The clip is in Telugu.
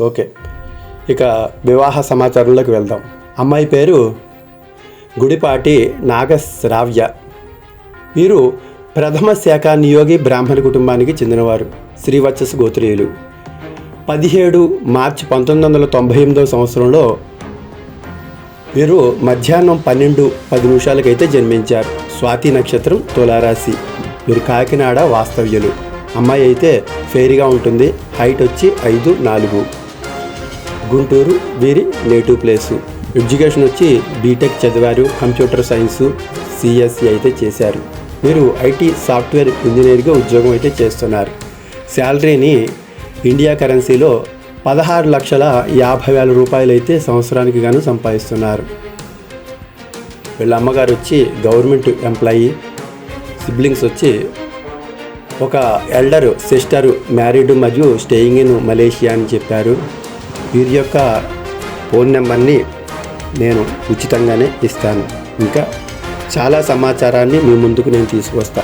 ఓకే. ఇక వివాహ సమాచారంలోకి వెళ్దాం. అమ్మాయి పేరు గుడిపాటి నాగశ్రావ్య. వీరు ప్రథమ శాఖ నియోగి బ్రాహ్మణ కుటుంబానికి చెందినవారు. శ్రీవత్సస్ గోత్రీయులు. పదిహేడు మార్చి పంతొమ్మిది వందల తొంభై ఎనిమిదవ సంవత్సరంలో వీరు మధ్యాహ్నం పన్నెండు పది నిమిషాలకైతే జన్మించారు. స్వాతి నక్షత్రం తులారాశి. వీరు కాకినాడ వాస్తవ్యులు. అమ్మాయి అయితే ఫెయిర్గా ఉంటుంది. హైట్ వచ్చి ఐదు నాలుగు. గుంటూరు వీరి నేటివ్ ప్లేసు. ఎడ్యుకేషన్ వచ్చి బీటెక్ చదివారు కంప్యూటర్ సైన్సు సిఎస్సి అయితే చేశారు. వీరు ఐటీ సాఫ్ట్వేర్ ఇంజనీర్గా ఉద్యోగం అయితే చేస్తున్నారు. శాలరీని ఇండియా కరెన్సీలో పదహారు లక్షల యాభై వేల రూపాయలు అయితే సంవత్సరానికి గాను సంపాదిస్తున్నారు. వీళ్ళ అమ్మగారు వచ్చి గవర్నమెంట్ ఎంప్లాయీ. సిబ్లింగ్స్ వచ్చి ఒక ఎల్డర్ సిస్టర్ మ్యారీడ్ మరియు స్టేయింగ్ ఇన్ మలేషియా అని చెప్పారు. వీరి యొక్క ఫోన్ నెంబర్ని నేను ఉచితంగానే ఇస్తాను. ఇంకా చాలా సమాచారాన్ని మీ ముందుకు నేను తీసుకొస్తాను